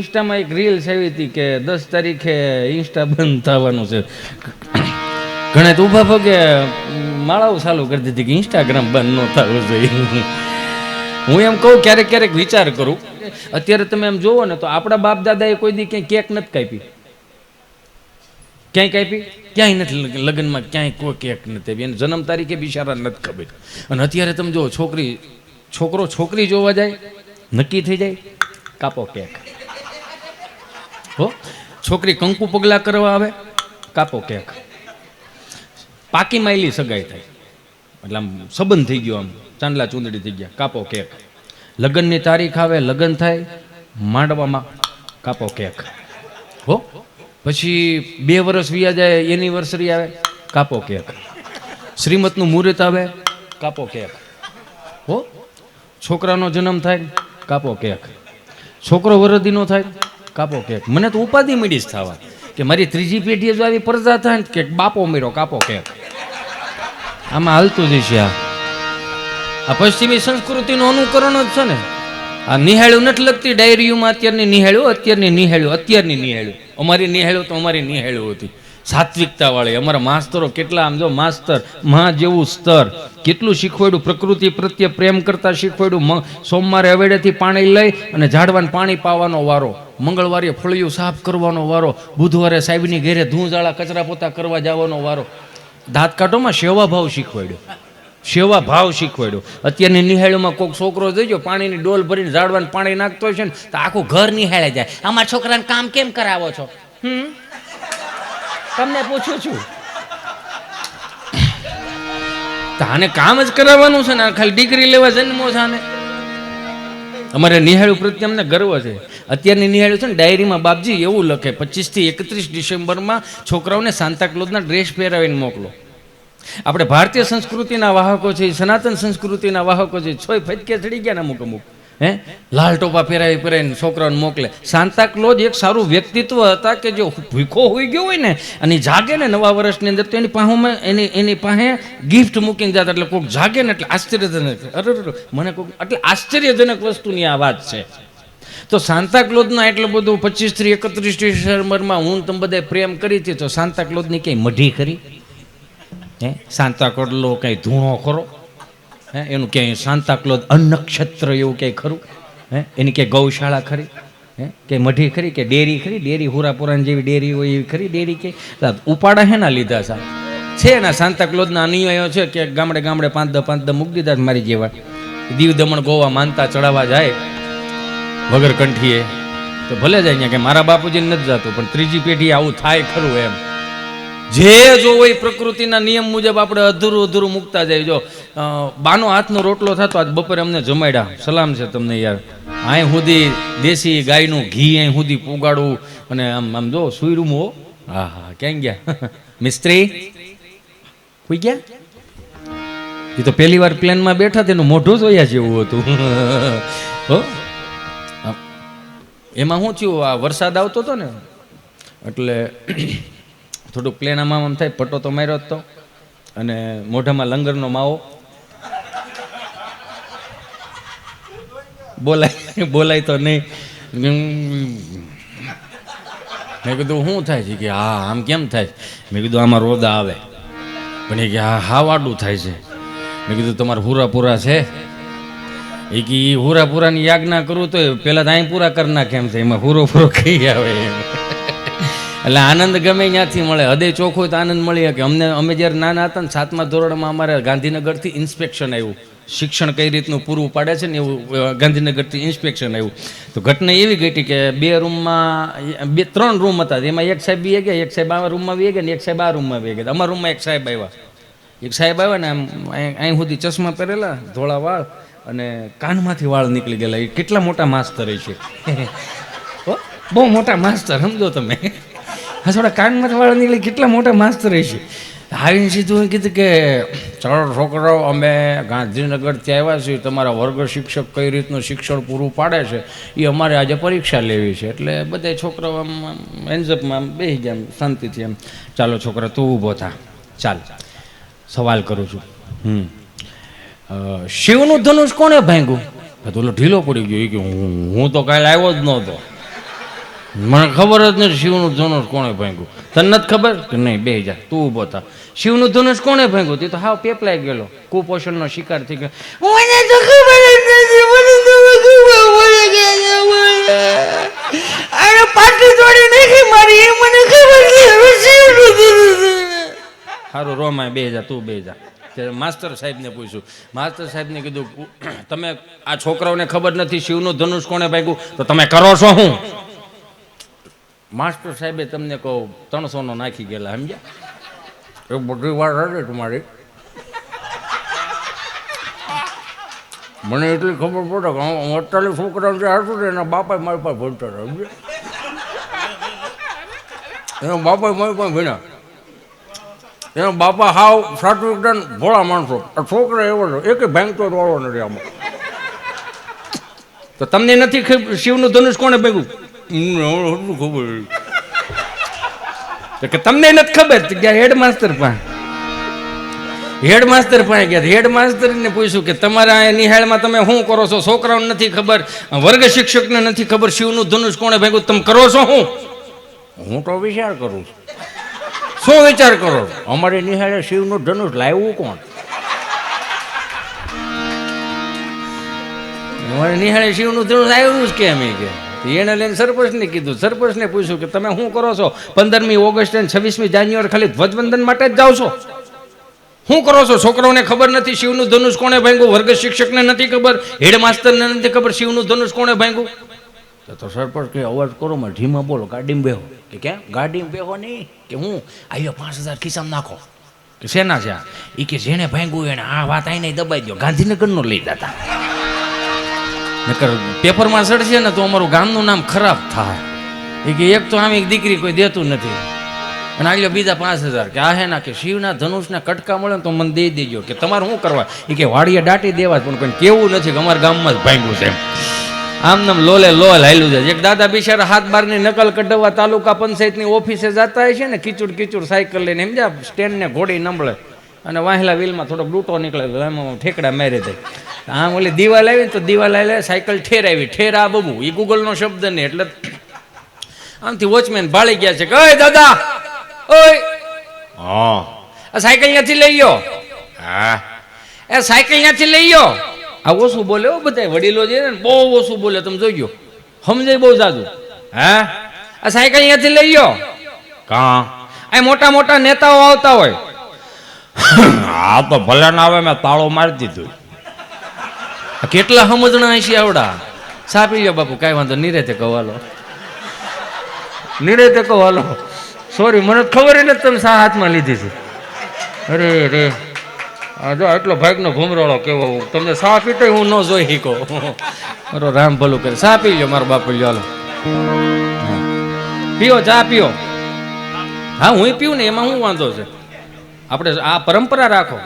ઇન્સ્ટામાં એક રીલ્સ આવી હતી કે દસ તારીખે ઇન્સ્ટા બંધ થવાનું છે. ઘણે તો ઊભા પગે માળાઓ ચાલુ કરી દીધી કે ઇન્સ્ટાગ્રામ બંધ ન થવું જોઈએ. હું એમ કહું, ક્યારેક ક્યારેક વિચાર કરું. અત્યારે તમે એમ જોવો ને તો આપણા બાપ દાદાએ કોઈ દી ક્યાંય કેક નથી કાપી ક્યાંય કાપી ક્યાંય નથી લગ- લગ્નમાં ક્યાંય કોઈ કેક નથી આપી. અને જન્મ તારીખે બિચારા નથી ખબર. અને અત્યારે તમે જો છોકરી, છોકરો છોકરી જોવા જાય, નક્કી થઈ જાય, કાપો કેક. હો, છોકરી કંકુ પગલા કરવા આવે? કાપો કેક. પાકી માયલી સગાઈ થાય. એટલે આમ સંબંધ થઈ ગયો આમ, ચાંદલા ચૂંદડી થઈ ગયા. કાપો કેક. લગ્નની તારીખ આવે, લગ્ન થાય, માંડવામાં કાપો કેક. હો, પછી બે વર્ષ વ્યા જાય, એનિવર્સરી આવે, કાપો કેક. શ્રીમતનું મુહૂર્ત આવે, કાપો કેક. હો, છોકરાનો જન્મ થાય, કાપો કેક. છોકરો વરદીનો થાય કાપો કેક મને તો ઉપાધિ મળી જ થવા. કે મારી ત્રીજી પેઢીએ જો આવી પરજા થાય ને કે બાપો મેરો કાપો કેક આમાં હાલતું જ છે આ. આ પશ્ચિમી સંસ્કૃતિનું અનુકરણ જ છે ને. આ નિહાળ્યું નથી લગતી ડાયરીઓમાં અત્યારની નિહાળ્યું અત્યારની નિહાળ્યું અત્યારની નિહાળ્યું. અમારી નિહાળ્યું તો અમારી નિહાળ્યું હતી. સાત્વિકતા વાળી અમારા માસ્તરો કેટલા આમ જો માસ્તર, મા જેવું સ્તર. કેટલું શીખવાડ્યું, પ્રકૃતિ પ્રત્યે પ્રેમ કરતા શીખવાડ્યું સોમવારે અવેડેથી પાણી લઈ અને ઝાડવાને પાણી પાવાનો વારો. મંગળવારે ફળિયું સાફ કરવાનો વારો, બુધવારે સાહેબની ઘેરે ધૂંઝાળા કચરા પોતા કરવા જવાનો વારો. દાંત કાઢોમાં સેવા ભાવ શીખવાડ્યો. સેવા ભાવ શીખવાડ્યો. અત્યારની નિહાળીમાં કોઈક છોકરો જોઈજો પાણીની ડોલ ભરીને ઝાડવાને પાણી નાખતો હોય છે ને, તો આખું ઘર નિહાળે જાય. અમારા છોકરાને કામ કેમ કરાવો છો? હમ? તમને પૂછું છું. તાને કામ જ કરાવવાનું છે ને? ખાલી ડિગ્રી લેવા જન્મો છે આને? અમારે નિહાળ્યું પ્રત્યે અમને ગર્વ છે. અત્યારની નિહાળું છે ને ડાયરીમાં બાપજી એવું લખે, પચીસથી એકત્રીસ ડિસેમ્બરમાં છોકરાઓને સાંતાક્લોઝના ડ્રેસ પહેરાવીને મોકલો. આપણે ભારતીય સંસ્કૃતિના વાહકો છે, સનાતન સંસ્કૃતિના વાહકો છે, છોય ફટકે ચડી ગયા ને અમુક અમુક. હે? લાલ ટોપા પહેરાવી પહેરાવીને છોકરાઓને મોકલે. સાંતાક્લોઝ એક સારું વ્યક્તિત્વ હતા કે જો ભૂખો હોઈ ગયો હોય ને, અને જાગે ને નવા વર્ષની અંદર તો એની પાહોમાં એની એની પાસે ગિફ્ટ મૂકીને જતા એટલે કોઈક જાગે ને એટલે આશ્ચર્યજનક. અરે મને કોઈક એટલે આશ્ચર્યજનક વસ્તુની આ વાત છે. તો સાંતાક્લોઝના એટલું બધું પચીસથી એકત્રીસ ડિસેમ્બરમાં હું તમે બધા પ્રેમ કરી હતી, તો સાંતાક્લોઝની કંઈ મઢી કરી હે? સાંતાક્લોઝ કંઈ ધૂણો ખરો? હે? એનું ક્યાંય સાંતાક્લોઝ અન્નક્ષેત્ર એવું ક્યાંય ખરું? હે? એની ક્યાંય ગૌશાળા ખરી? હે? કે મઢી ખરી? કે ડેરી ખરી? ડેરી હુરાપુરાની જેવી ડેરી હોય એવી ખરી? ડેરી કે ઉપાડા હેના લીધા સાહેબ? છે એના સાંતાક્લોઝના અનુયાયો છે કે ગામડે ગામડે પાંચ દ પાંચ દ મૂકી દીધા મારી જેવા. દીવ દમણ ગોવા માનતા ચડાવવા જાય, વગર કંઠીએ. તો ભલે જાય, અહીંયા કે મારા બાપુજી નથી જતું, પણ ત્રીજી પેઢી આવું થાય ખરું એમ. જે જો હોય પ્રકૃતિના નિયમ મુજબ આપણે અધૂરું અધૂરું મૂકતા જાય. જો બાનો હાથનો રોટલો થતો આજ બપોરે અમને જમાડ્યા. સલામ છે તમને યાર. અહીં સુધી દેશી ગાયનું ઘી અહીં સુધી પુગાડવું અને આમ આમ જો સુઈરું હો. હા હા, ક્યાં ગયા? મિસ્ત્રી? કોઈ ગયા? એ તો પહેલી વાર પ્લેનમાં બેઠા તેનું મોઢું જોયા જેવું હતું. હો? એમાં શું થયું? આ વરસાદ આવતો હતો ને? એટલે થોડુંક પ્લેન આમાં થાય પટ્ટો તો માર્યો તો. અને મોઢામાં લંગરનો માવો. બોલાય બોલાય તો નહીં. મેં કીધું, શું થાય છે? કે, હા, આમ કેમ થાય? મેં કીધું, આમાં રોદા આવે. પણ એ કે, હા હા, વાડું થાય છે. મેં કીધું, તમારે પૂરા પૂરા છે? એ કે એ હુરાપુરાની યાજ્ઞા કરું તો પહેલાં તો અહીં પૂરા કરી નાખે એમ છે એમાં પૂરો પૂરો કહી આવે એમ. એટલે આનંદ ગમે ત્યાંથી મળે. હૃદય ચોખ્ખું તો આનંદ મળી શકે. અમને, અમે જ્યારે નાના હતા ને સાતમા ધોરણમાં અમારે ગાંધીનગરથી ઇન્સ્પેક્શન આવ્યું. શિક્ષણ કઈ રીતનું પૂરું પાડે છે ને એવું ગાંધીનગરથી ઇન્સ્પેક્શન આવ્યું. તો ઘટના એવી ઘટી કે બે રૂમમાં, બે, ત્રણ રૂમ હતા. એમાં એક સાહેબ બી ગયા એક સાહેબ આ રૂમમાં બી ગયા ને એક સાહેબ આ રૂમમાં બી ગયા અમારા રૂમમાં એક સાહેબ આવ્યા. એક સાહેબ આવ્યા ને આમ અહીં સુધી ચશ્મા પહેરેલા, ધોળા વાળ અને કાનમાંથી વાળ નીકળી ગયેલા. એ કેટલા મોટા માસ્તર છે બહુ મોટા માસ્તર, સમજો તમે. હા થોડા કાનમાંથી વાળ નીકળી કેટલા મોટા માસ્તર છે આવીને સીધું કીધું કે ચાલો છોકરાઓ અમે ગાંધીનગરથી આવ્યા છીએ. તમારા વર્ગ શિક્ષક કઈ રીતનું શિક્ષણ પૂરું પાડે છે? એ અમારે આજે પરીક્ષા લેવી છે. એટલે બધા છોકરાઓ આમ એન્ઝપમાં આમ બેસી ગયા શાંતિથી એમ. ચાલો છોકરા તું ઊભો થા. ચાલ. સવાલ કરું છું. હમ. શિવનું ધનુષ કોણે ભાંગ્યું? તો ઢીલો પડી ગયો. એ કે હું હું તો કાલે આવ્યો જ નહોતો. મને ખબર જ નથી શિવનું ધનુષ કોણે ભાંગ્યું. તને નથી ખબર? કે નહીં બે જા તું ઊભો થા. શિવનું ધનુષ કોણે ભાંગ્યું? તે તો હાવ પેપલાઈ ગયેલો. કુપોષણનો શિકાર થઈ ગયો. મને તો ખબર જ નથી મને તો ખબર પડી ગયા અરે પાટી તોડી નાખી મારી એ મને ખબર છે શિવનું ધનુષ સારું રોમાય બે જા તું બે જા. માસ્ટર સાહેબને પૂછ્યું માસ્ટર સાહેબને કીધું તમે આ છોકરાઓને ખબર નથી શિવનું ધનુષ કોણે ભાગ્યું? તો તમે કરો છો શું માસ્ટર સાહેબે તમને કહું, ત્રણસોનો નાખી ગયેલા, સમજ્યા? એ બધી વાર રડે તમારી મને એટલી ખબર પડે કે હું અડતાલીસ છોકરા જે હતું ને એના બાપા મારી પાસે ભણતા હતા એના બાપા મારી પાસે ભણ્યા. એના બાપા હાવ એકદમ ભોળા માણસો. આ છોકરા એવો છે, એક ભાંગતો વાળો નથી આમાં. તો તમને નથી શિવનું ધનુષ કોણે ભેગું? ખબર? કે તમને નથી ખબર ગયા હેડમાસ્ટર પાસે. હેડમાસ્ટર પાસે ગયા. હેડમાસ્ટરને પૂછ્યું કે તમારા નિહાળમાં તમે શું કરો છો? છોકરાઓને નથી ખબર વર્ગ શિક્ષકને નથી ખબર શિવનું ધનુષ કોણે ભેગું? તમે કરો છો હું હું તો વિચાર કરું છું. શું વિચાર કરો? અમારે નિહાળે શિવનું ધનુષ લાવ્યું કોણ? અમારે નિહાળે શિવનું ધનુષ આવ્યું જ કેમ કે? એને લઈને સરપંચને કીધું, સરપંચને પૂછ્યું કે તમે શું કરો છો? પંદરમી ઓગસ્ટ અને છવ્વીસમી જાન્યુઆરી ખાલી ધ્વજવંદન માટે જ જાઓ છો? શું કરો છો? છોકરાઓને ખબર નથી, શિવનું ધનુષ કોણે ભાંગ્યું? વર્ગ શિક્ષકને નથી ખબર, હેડમાસ્ટરને નથી ખબર શિવનું ધનુષ કોણે ભાંગ્યું? તો સરપંચ કે અવાજ કરો માં, ધીમા બોલો, ગાડીમાં બેહો. કે ક્યાં ગાડીમાં બેહો નહીં. કે હું? આવ્યો પાંચ હજાર ખિસ્સામાં નાખો. કે શેના છે આ? એ કે, જેણે ભાંગ્યું એને, આ વાત આઈને દબાઈ દો ગાંધીનગરનો લઈ જતા. નકર પેપરમાં ચડશે ને તો અમારું ગામનું નામ ખરાબ થાય. એ કે એક તો આમ એક દીકરી કોઈ દેતું નથી. અને આગળ બીજા પાંચ હજાર કે આ હે ના કે શિવના ધનુષના કટકા મળે ને તો મને દઈ દેજો. કે તમારે શું કરવા? એ કે વાડીએ દાટી દેવા પણ કોઈ કેવું નથી કે અમારા ગામમાં જ ભાંગ્યું છે આમ નામ લોલે લોલ હાલ્યું છે. એક દાદા બિચારા હાથ બારની નકલ કઢાવવા તાલુકા પંચાયતની ઓફિસે જતા છે ને કીચુડ કીચુડ સાયકલ લઈને, એમ જા, સ્ટેન્ડને ઘોડી નંબળે. અને વાહેલા વ્હીલમાં થોડોક લૂંટો નીકળે એમાં ઠેકડા મારી દે. આમ ઓલી દિવાલ આવી ને તો દિવાલ આવી સાયકલ ઠેર આવી. ઠેર આ બબુ. એ ગૂગલનો શબ્દ નહીં એટલે આમથી વોચમેન ભાળી ગયા છે કે ઓય દાદા! ઓય! હા. આ સાયકલ ત્યાંથી લઈ ગયો? હા. એ સાયકલ ત્યાંથી લઈ ગયો? આ ઓછું બોલે હો બધા વડીલો જે ને બહુ ઓછું બોલે તમે જોઈ ગયો. સમજાય બહુ જાદુ. હા? આ સાયકલ ત્યાંથી લઈ ગયો? કા? આ મોટા મોટા નેતાઓ આવતા હોય. આ તો ભલે ના આવે મેં તાળો મારી દીધું. કેટલા સમજણા હશે આવડા? સાપી ગયો બાપુ, કાંઈ વાંધો નિરેતે કહો હાલો. નિરેતે કહો હાલો. સોરી મને ખબર નથી તમે સા હાથમાં લીધી છે. અરે રે આ જો આટલો ભાગનો ઘુમરાળો કેવો તમને સા પીતો હું ન જોઈ શીખો. મારો રામ ભલું કરે. સા પી લ્યો મારો બાપુ લ્યો હાલો. પીઓ, ચા પીઓ. હા, હું પીવું ને, એમાં શું વાંધો છે? આપણે આ પરંપરા રાખો.